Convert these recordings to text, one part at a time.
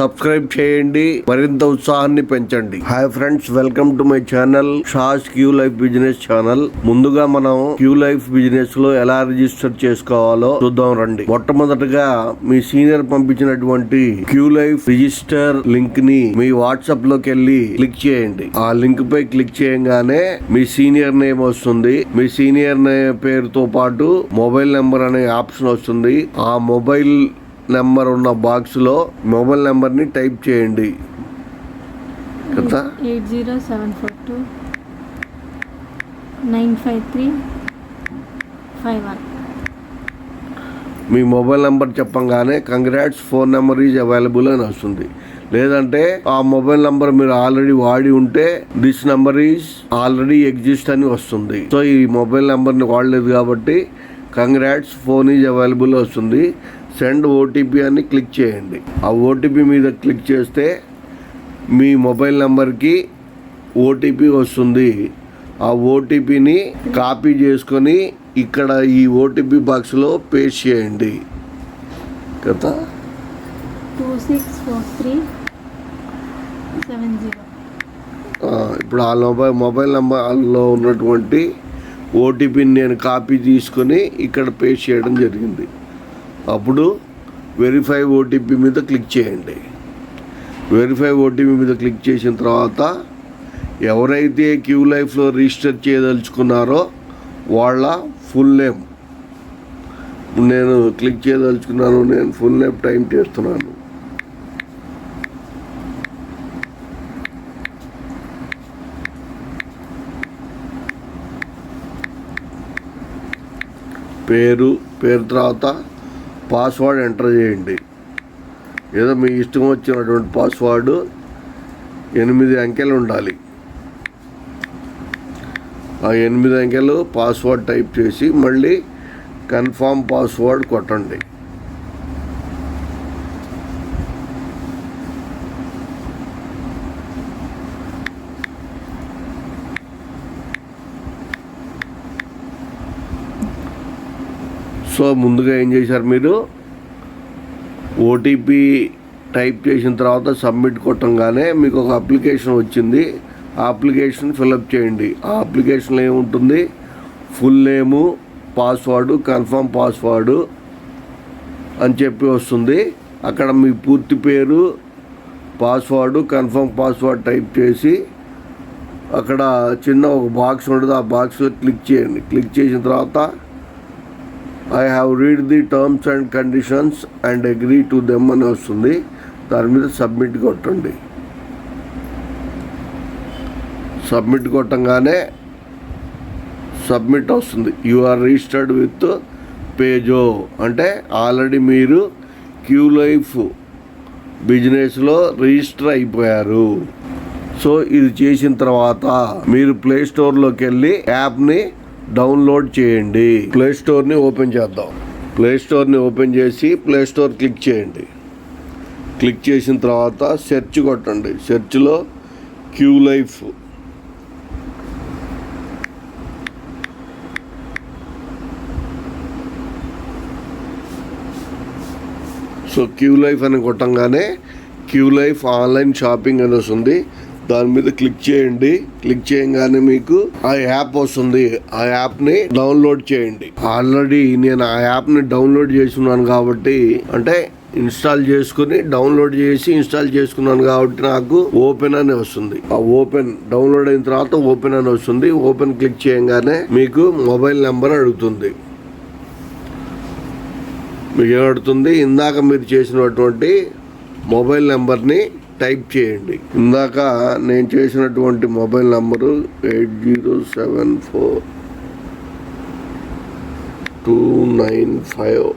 Subscribe చేయండి మరింత ఉత్సాహాన్ని పెంచండి. Hi friends welcome to my channel షాస్ Q life business channel ముందుగా మనం క్యూ లైఫ్ బిజినెస్లో ఎలా రిజిస్టర్ చేసుకోవాలో చూద్దాం రండి. మొట్టమొదటగా మీ సీనియర్ పంపించినటువంటి క్యూ లైఫ్ రిజిస్టర్ లింక్ని మీ వాట్సాప్లోకి వెళ్ళి క్లిక్ చేయండి. ఆ లింక్ పై క్లిక్ చేయగానే మీ సీనియర్ నేమ్ వస్తుంది. మీ సీనియర్ నేమ్ పేరుతో పాటు మొబైల్ నెంబర్ అనే ఆప్షన్ వస్తుంది. ఆ మొబైల్ నెంబర్ ఉన్న బాక్స్లో మొబైల్ నెంబర్ని టైప్ చేయండి. కదా eight zero seven four two nine five three five one. మీ మొబైల్ నెంబర్ చెప్పంగానే congrats phone number is available అని వస్తుంది. లేదంటే ఆ మొబైల్ నెంబర్ మీరు ఆల్రెడీ వాడి ఉంటే this number is already exist అని వస్తుంది. సో ఈ మొబైల్ నెంబర్ని వాడలేదు కాబట్టి కంగ్రాట్స్ ఫోన్ ఈజ్ అవైలబుల్ వస్తుంది. సెండ్ ఓటీపీ అని క్లిక్ చేయండి. ఆ ఓటీపీ మీద క్లిక్ చేస్తే మీ మొబైల్ నెంబర్కి ఓటీపీ వస్తుంది. ఆ ఓటీపీని కాపీ చేసుకొని ఇక్కడ ఈ ఓటీపీ బాక్స్లో పేస్ట్ చేయండి. కదా? ఇప్పుడు ఆ మొబైల్ మొబైల్ నెంబర్లో ఉన్నటువంటి ఓటీపీని నేను కాపీ తీసుకొని ఇక్కడ పేస్ట్ చేయడం జరిగింది. అప్పుడు వెరిఫై ఓటీపీ మీద క్లిక్ చేయండి. వెరిఫై ఓటీపీ మీద క్లిక్ చేసిన తర్వాత ఎవరైతే క్యూ లైఫ్లో రిజిస్టర్ చేయదలుచుకున్నారో వాళ్ళ ఫుల్ నేమ్ నేను క్లిక్ చేయదలుచుకున్నాను నేను ఫుల్ నేమ్ టైం చేస్తున్నాను. పేరు పేరు తర్వాత పాస్వర్డ్ ఎంటర్ చేయండి. ఏదో మీ ఇష్టం వచ్చినటువంటి పాస్వర్డ్ ఎనిమిది అంకెలు ఉండాలి. ఆ ఎనిమిది అంకెలు పాస్వర్డ్ టైప్ చేసి మళ్ళీ కన్ఫామ్ పాస్వర్డ్ కొట్టండి. సో ముందుగా ఏం చేశారు మీరు? ఓటీపీ టైప్ చేసిన తర్వాత సబ్మిట్ కొట్టంగానే మీకు ఒక అప్లికేషన్ వచ్చింది. ఆ అప్లికేషన్ ఫిలప్ చేయండి. ఆ అప్లికేషన్లో ఏముంటుంది? Full name password confirm password అని చెప్పి వస్తుంది. అక్కడ మీ పూర్తి పేరు పాస్వర్డ్ కన్ఫర్మ్ పాస్వర్డ్ టైప్ చేసి అక్కడ చిన్న ఒక బాక్స్ ఉంటుంది ఆ బాక్స్లో క్లిక్ చేయండి. క్లిక్ చేసిన తర్వాత I have read the terms and conditions and agree to them అని వస్తుంది. దాని మీద సబ్మిట్ కొట్టండి. సబ్మిట్ కొట్టంగానే సబ్మిట్ వస్తుంది. యు ఆర్ రిజిస్టర్డ్ విత్ పేజో అంటే ఆల్రెడీ మీరు క్యూ లైఫ్ బిజినెస్లో రిజిస్టర్ అయిపోయారు. సో ఇది చేసిన తర్వాత మీరు ప్లే స్టోర్లోకి వెళ్ళి యాప్ని డౌన్లోడ్ చేయండి. ప్లే స్టోర్ని ఓపెన్ చేద్దాం. ప్లే స్టోర్ని ఓపెన్ చేసి ప్లే స్టోర్ క్లిక్ చేయండి. క్లిక్ చేసిన తర్వాత సెర్చ్ కొట్టండి. సెర్చ్లో Q life so Q life అని కొట్టంగానే క్యూ లైఫ్ ఆన్లైన్ షాపింగ్ అని వస్తుంది. దాని మీద క్లిక్ చేయండి. క్లిక్ చేయగానే మీకు ఆ యాప్ వస్తుంది. ఆ యాప్ని డౌన్లోడ్ చేయండి. ఆల్రెడీ నేను ఆ యాప్ని డౌన్లోడ్ చేసుకున్నాను కాబట్టి అంటే ఇన్స్టాల్ చేసుకుని డౌన్లోడ్ చేసి ఇన్స్టాల్ చేసుకున్నాను కాబట్టి నాకు ఓపెన్ అని వస్తుంది. ఆ ఓపెన్ డౌన్లోడ్ అయిన తర్వాత ఓపెన్ అని వస్తుంది. ఓపెన్ క్లిక్ చేయగానే మీకు మొబైల్ నెంబర్ అడుగుతుంది. మీకు ఏమడుతుంది ఇందాక మీరు చేసినటువంటి మొబైల్ నెంబర్ని టైప్ చేయండి. ఇందాక నేను చేసినటువంటి mobile number eight zero seven four two nine five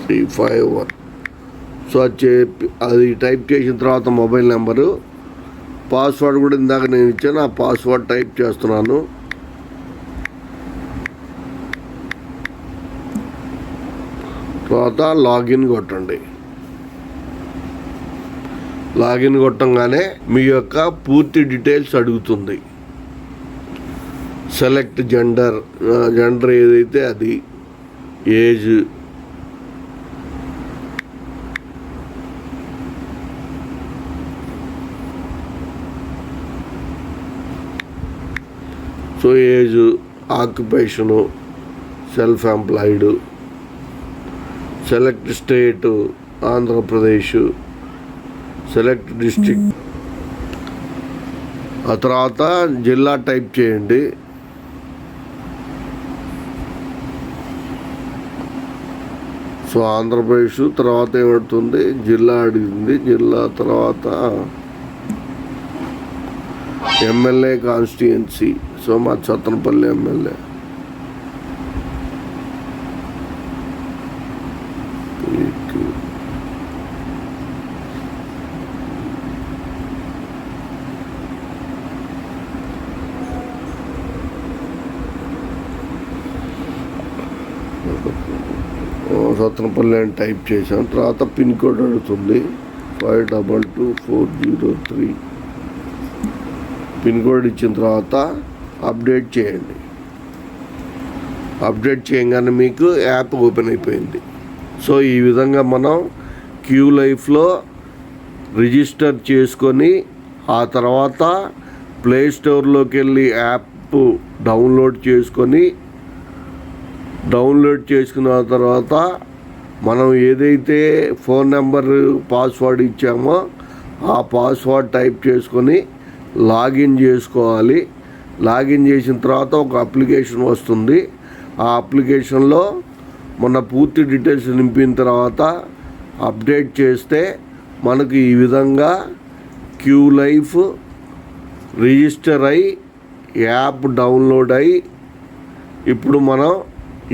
three five one. So అది చెప్పి అది టైప్ చేసిన తర్వాత మొబైల్ నెంబరు పాస్వర్డ్ కూడా ఇందాక నేను ఇచ్చాను ఆ పాస్వర్డ్ టైప్ చేస్తున్నాను. తర్వాత లాగిన్ కొట్టండి. లాగిన్ కొట్టంగానే మీ యొక్క పూర్తి డీటెయిల్స్ అడుగుతుంది. సెలెక్ట్ జెండర్ జెండర్ ఏదైతే అది age so age occupation self employed select state Andhra Pradesh select district ఆ తర్వాత జిల్లా టైప్ చేయండి. సో ఆంధ్రప్రదేశ్ తర్వాత ఏమడుతుంది? జిల్లా అడిగింది. జిల్లా తర్వాత ఎమ్మెల్యే కాన్స్టిట్యుయెన్సీ సో మా చత్తనపల్లి ఎమ్మెల్యే సత్నపల్లి అని టైప్ చేశాం. తర్వాత పిన్ కోడ్ అడుగుతుంది. Five double two four zero three. Pin code ఇచ్చిన తర్వాత అప్డేట్ చేయండి. అప్డేట్ చేయగానే మీకు యాప్ ఓపెన్ అయిపోయింది. సో ఈ విధంగా మనం క్యూ లైఫ్లో రిజిస్టర్ చేసుకొని ఆ తర్వాత ప్లే స్టోర్లోకి వెళ్ళి యాప్ డౌన్లోడ్ చేసుకొని డౌన్లోడ్ చేసుకున్న తర్వాత మనం ఏదైతే ఫోన్ నెంబర్ పాస్వర్డ్ ఇచ్చామో ఆ పాస్వర్డ్ టైప్ చేసుకొని లాగిన్ చేసుకోవాలి. లాగిన్ చేసిన తర్వాత ఒక అప్లికేషన్ వస్తుంది. ఆ అప్లికేషన్లో మన పూర్తి డీటెయిల్స్ నింపిన తర్వాత అప్డేట్ చేస్తే మనకు ఈ విధంగా క్యూ లైఫ్ రిజిస్టర్ అయి యాప్ డౌన్లోడ్ అయి ఇప్పుడు మనం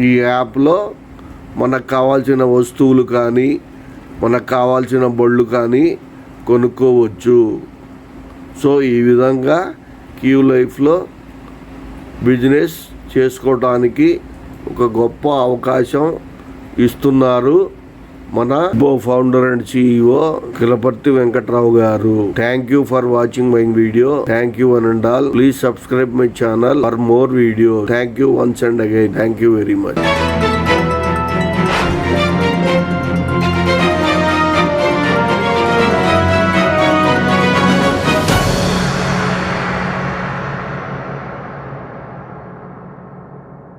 ఈ యాప్లో మనకు కావాల్సిన వస్తువులు కానీ మనకు కావాల్సిన బళ్ళు కానీ కొనుక్కోవచ్చు. సో ఈ విధంగా క్యూ లైఫ్లో బిజినెస్ చేసుకోవడానికి ఒక గొప్ప అవకాశం ఇస్తున్నారు. మన బో founder and CEO Kilaparthi Venkatrao గారు. Thank you for watching my video thank you one and all please subscribe my channel for more video thank you once and again thank you very much